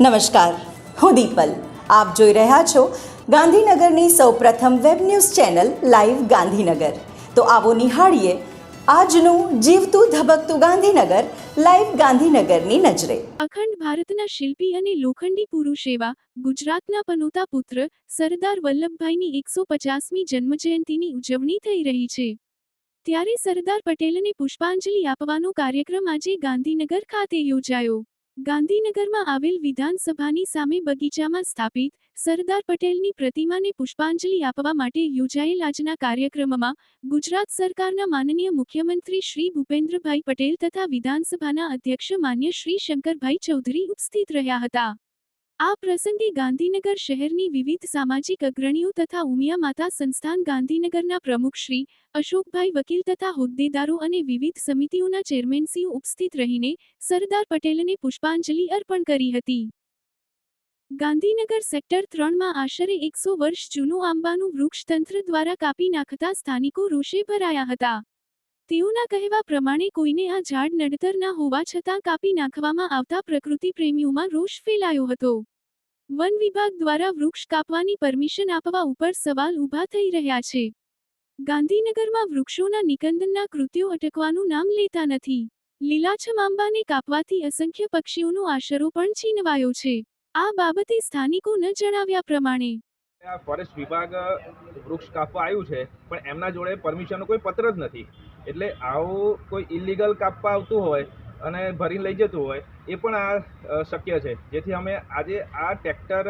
નમસ્કાર. હું દીપલ. આપ જોઈ રહ્યા છો ગાંધીનગરની સૌપ્રથમ web news channel live Gandhinagar. તો આવો નિહાળીએ આજનું જીવતું ધબકતું ગાંધીનગર લાઈવ ગાંધીનગરની નજરે. અખંડ ભારતના શિલ્પી અને લોખંડી પુરુષ એવા ગુજરાતના પનોતા પુત્ર સરદાર વલ્લભભાઈની એકસો પચાસમી જન્મજયંતિની ઉજવણી થઈ રહી છે. ત્યારે સરદાર પટેલને પુષ્પાંજલિ આપવાનો કાર્યક્રમ આજે ગાંધીનગર ખાતે યોજાયો. ગાંધીનગરમાં આવેલ વિધાનસભાની સામે બગીચામાં સ્થાપિત સરદાર પટેલની પ્રતિમાને પુષ્પાંજલિ આપવા માટે યોજાયેલ આજના કાર્યક્રમમાં ગુજરાત સરકારના માનનીય મુખ્યમંત્રી શ્રી ભૂપેન્દ્રભાઈ પટેલ તથા વિધાનસભાના અધ્યક્ષ માન્ય શ્રી શંકરભાઈ ચૌધરી ઉપસ્થિત રહ્યા હતા. આ પ્રસંગે ગાંધીનગર શહેરની વિવિધ સામાજિક અગ્રણીઓ તથા ઉમિયા માતા સંસ્થાન ગાંધીનગરના પ્રમુખ શ્રી અશોકભાઈ વકીલ તથા હોદ્દેદારો અને વિવિધ સમિતિઓના ચેરમેનસીઓ ઉપસ્થિત રહીને સરદાર પટેલને પુષ્પાંજલિ અર્પણ કરી હતી. ગાંધીનગર સેક્ટર ત્રણમાં આશરે એકસો વર્ષ જૂનું આંબાનું વૃક્ષ તંત્ર દ્વારા કાપી નાખતા સ્થાનિકો રોષે ભરાયા હતા. તેઓના કહેવા પ્રમાણે કોઈને આ ઝાડ નડતર ના હોવા છતાં કાપી નાખવામાં આવતા પ્રકૃતિ પ્રેમીઓમાં રોષ ફેલાયો હતો. વન વિભાગ દ્વારા વૃક્ષ કાપવાની પરમિશન આપવા ઉપર સવાલ ઊભા થઈ રહ્યા છે. ગાંધીનગરમાં વૃક્ષોના નિકંદનના કૃત્યો અટકવાનું નામ લેતા નથી. લીલાછમ આંબાને કાપવાથી અસંખ્ય પક્ષીઓનો આશરો પણ છીનવાયો છે. આ બાબતે સ્થાનિકો ન જણાવ્યા પ્રમાણે. ફોરેસ્ટ વિભાગ વૃક્ષ કાપવા આવ્યું છે, પણ એમના જોડે પરમિશનનો કોઈ પત્ર જ નથી. એટલે આવું કોઈ ઇલીગલ કાપવા આવતું હોય અને ભરીને લઈ જતું હોય, એ પણ આ શક્ય છે. જેથી અમે આજે આ ટ્રેક્ટર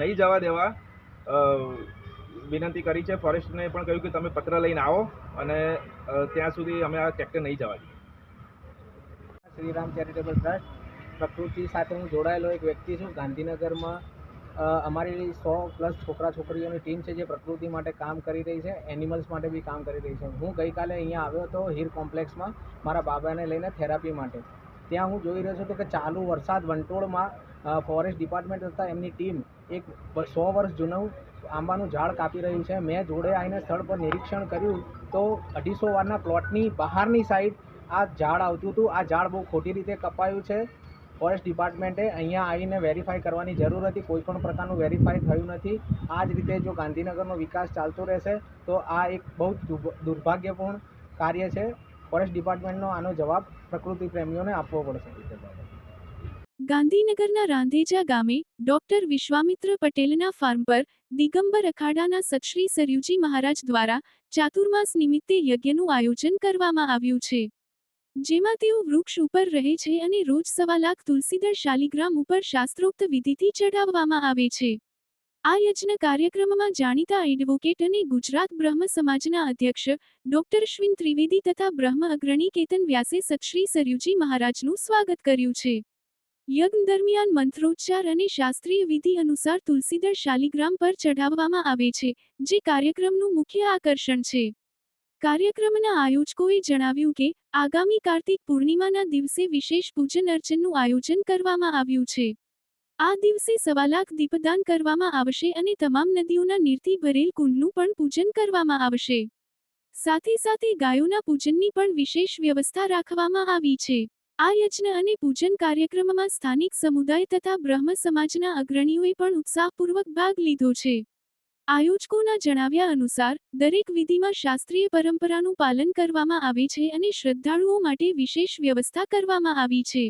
નહીં જવા દેવા વિનંતી કરી છે. ફોરેસ્ટને પણ કહ્યું કે તમે પત્ર લઈને આવો અને ત્યાં સુધી અમે આ ટ્રેક્ટર નહીં જવા દઈએ. શ્રીરામ ચેરિટેબલ ટ્રસ્ટ, પ્રકૃતિ સાથે હું જોડાયેલો એક વ્યક્તિ છું. ગાંધીનગરમાં અમારી સો પ્લસ છોકરા છોકરીઓની ટીમ છે જે પ્રકૃતિ માટે કામ કરી રહી છે એનિમલ્સ માટે બી કામ કરી રહી છે. હું ગઈકાલે અહીંયા આવ્યો હતો હીર કોમ્પ્લેક્સમાં મારા બાબાને લઈને થેરાપી માટે. ત્યાં હું જોઈ રહ્યો છું તો કે ચાલુ વરસાદ વંટોળમાં ફોરેસ્ટ ડિપાર્ટમેન્ટ તથા એમની ટીમ એક સો વર્ષ જૂનું આંબાનું ઝાડ કાપી રહ્યું છે. મેં જોડે આવીને સ્થળ પર નિરીક્ષણ કર્યું તો અઢીસો વારના પ્લોટની બહારની સાઈડ આ ઝાડ આવતું હતું. આ ઝાડ બહુ ખોટી રીતે કપાયું છે. ફોરેસ્ટ ડિપાર્ટમેન્ટે અહીંયા આવીને વેરીફાઈ કરવાની જરૂર હતી. કોઈ પણ પ્રકારનું વેરીફાઈ થયું નથી. આ જ રીતે જો ગાંધીનગરનો વિકાસ ચાલતો રહેશે, તો આ એક બહુ દુર્ભાગ્યપૂર્ણ કાર્ય છે. ફોરેસ્ટ ડિપાર્ટમેન્ટનો આનો જવાબ પ્રકૃતિ પ્રેમીઓને આપવો પડશે. ગાંધીનગરના રાંધેજા ગામે ડોક્ટર વિશ્વામિત્ર પટેલના ફાર્મ પર દિગંબર અખાડાના સતશ્રી સરયુજી મહારાજ દ્વારા ચાતુર્માસ નિમિત્તે યજ્ઞનું આયોજન કરવામાં આવ્યું છે. જેમાં તેઓ વૃક્ષ ઉપર રહે છે અને રોજ સવા લાખ તુલસીદર શાલિગ્રામ ઉપર શાસ્ત્રોક્ત વિધિથી ચઢાવવામાં આવે છે. આ યજ્ઞ કાર્યક્રમમાં જાણીતા એડવોકેટ અને ગુજરાત બ્રહ્મ સમાજના અધ્યક્ષ, ડોક્ટર શ્વિન ત્રિવેદી તથા બ્રહ્મ અગ્રણી કેતન વ્યાસે સતશ્રી સરયુજી મહારાજનું સ્વાગત કર્યું છે. યજ્ઞ દરમિયાન મંત્રોચ્ચાર અને શાસ્ત્રીય વિધિ અનુસાર તુલસીદર શાલિગ્રામ પર ચઢાવવામાં આવે છે, જે કાર્યક્રમનું મુખ્ય આકર્ષણ છે. કાર્યક્રમના આયોજકોએ જણાવ્યું કે, આગામી કાર્તિક પૂર્ણિમાના દિવસે વિશેષ પૂજન અર્ચનનું આયોજન કરવામાં આવ્યું છે. આ દિવસે સવા લાખ દીપદાન કરવામાં આવશે અને તમામ નદીઓના નીરથી ભરેલ કુંડનું પણ પૂજન કરવામાં આવશે. સાથે સાથે ગાયોના પૂજનની પણ વિશેષ વ્યવસ્થા રાખવામાં આવી છે. આ યજ્ઞ અને પૂજન કાર્યક્રમમાં સ્થાનિક સમુદાય તથા બ્રહ્મ સમાજના અગ્રણીઓએ પણ ઉત્સાહપૂર્વક ભાગ લીધો છે. આયોજકોના જણાવ્યા અનુસાર, દરેક વિધિમાં શાસ્ત્રીય પરંપરાનું પાલન કરવામાં આવે છે અને શ્રદ્ધાળુઓ માટે વિશેષ વ્યવસ્થા કરવામાં આવી છે.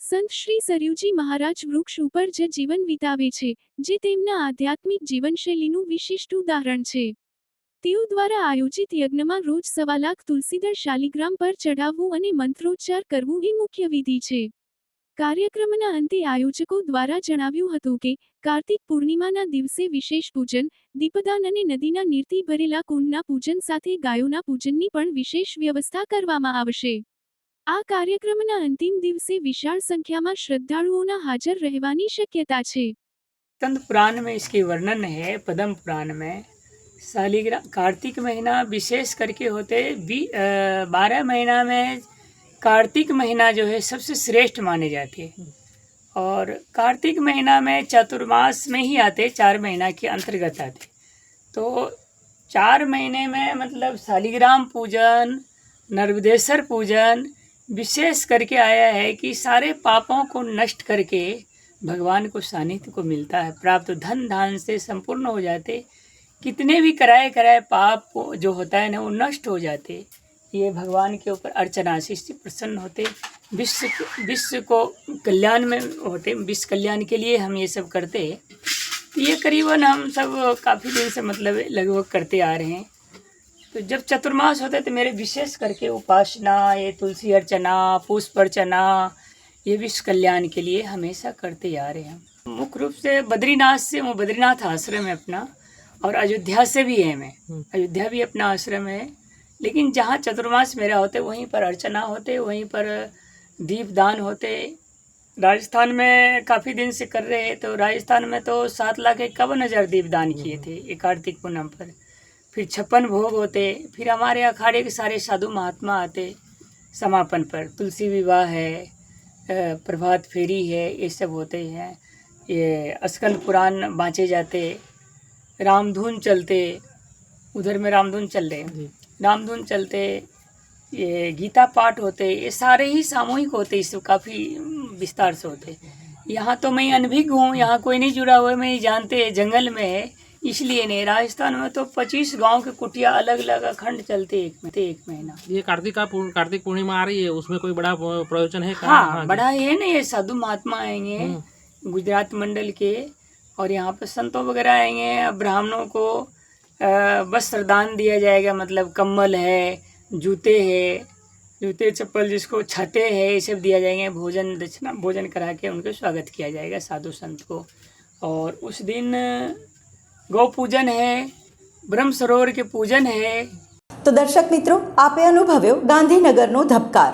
સંત શ્રી સરયુજી મહારાજ વૃક્ષ ઉપર જે જીવન વિતાવે છે, જે તેમના આધ્યાત્મિક જીવનશૈલીનું વિશિષ્ટ ઉદાહરણ છે. તેઓ દ્વારા આયોજિત યજ્ઞમાં રોજ સવા લાખ તુલસીદર શાલિગ્રામ પર ચઢાવવું અને મંત્રોચ્ચાર કરવું એ મુખ્ય વિધિ છે. કાર્યક્રમના અંતે આયોજકો દ્વારા જણાવ્યું હતું કે કાર્તિક પૂર્ણિમાના દિવસે વિશેષ પૂજન દીપદાન અને નદીના નીરથી ભરેલા કુંડના પૂજન સાથે ગાયોના પૂજનની પણ વિશેષ વ્યવસ્થા કરવામાં આવશે આ કાર્યક્રમના અંતિમ દિવસે વિશાળ સંખ્યામાં શ્રદ્ધાળુઓના હાજર રહેવાની શક્યતા છે स्कंद पुराण में इसकी वर्णन है पद्म पुराण में शालिग्राम कार्तिक महीना विशेष करके होते बी बारह महीना में कार्तिक महीना जो है सबसे श्रेष्ठ माने जाते हैं। और कार्तिक महीना में चतुर्मास में ही आते, चार महीना के अंतर्गत आते। तो चार महीने में मतलब शालिग्राम पूजन नर्मदेश्वर पूजन, विशेष करके आया है कि सारे पापों को नष्ट करके भगवान को सानिध्य को मिलता है, प्राप्त धन धान से संपूर्ण हो जाते। कितने भी कराए कराए पाप जो होता है ना, वो नष्ट हो जाते। ये भगवान के ऊपर अर्चना से इससे प्रसन्न होते विश्व विश्व को कल्याण में होते विश्व कल्याण के लिए हम ये सब करते हैं। तो ये करीबन हम सब काफ़ी दिन से मतलब लगभग करते आ रहे हैं। तो जब चतुर्मास होते तो मेरे विशेष करके उपासना ये तुलसी अर्चना पुष्प अर्चना ये विश्व कल्याण के लिए हमेशा करते आ रहे हैं। मुख्य रूप से बद्रीनाथ से वो बद्रीनाथ आश्रम है अपना और अयोध्या से भी है मैं। अयोध्या भी अपना आश्रम है। लेकिन जहाँ चतुर्मास मेरा होते वहीं पर अर्चना होते वहीं पर दीपदान होते। राजस्थान में काफ़ी दिन से कर रहे हैं तो राजस्थान में तो सात लाख इक्यावन हज़ार दीपदान किए थे ये कार्तिक पूनम पर। फिर छप्पन भोग होते फिर हमारे अखाड़े के सारे साधु महात्मा आते समापन पर। तुलसी विवाह है प्रभात फेरी है ये सब होते हैं। ये अस्कंद पुराण बाँचे जाते रामधुन चलते उधर में रामधुन चल रहे हैं। रामधुन चलते ये गीता पाठ होते ये सारे ही सामूहिक होते इस काफ़ी विस्तार से होते यहाँ तो मैं अनभिज्ञ हूँ यहाँ कोई नहीं जुड़ा हुआ है मैं जानते जंगल में है इसलिए नहीं राजस्थान में तो पच्चीस गाँव के कुटिया अलग अलग अखंड चलते एक में एक महीना ये कार्तिक का पूर्ण- कार्तिक पूर्णिमा आ रही है उसमें कोई बड़ा प्रयोजन है का? हाँ बड़ा है ना ये साधु महात्मा आएँगे हम्म। गुजरात मंडल के और यहाँ पर संतों वगैरह आएँगे ब्राह्मणों को अ, वस्त्र दान दिया जाएगा मतलब कम्बल है जूते है जूते चप्पल जिसको छते है ये सब दिया जाएंगे भोजन दक्षिणा भोजन करा के उनका स्वागत किया जाएगा साधु संत को और उस दिन गौ पूजन है ब्रह्म सरोवर के पूजन है તો દર્શક મિત્રો આપે અનુભવ્યો ગાંધીનગરનો ધબકાર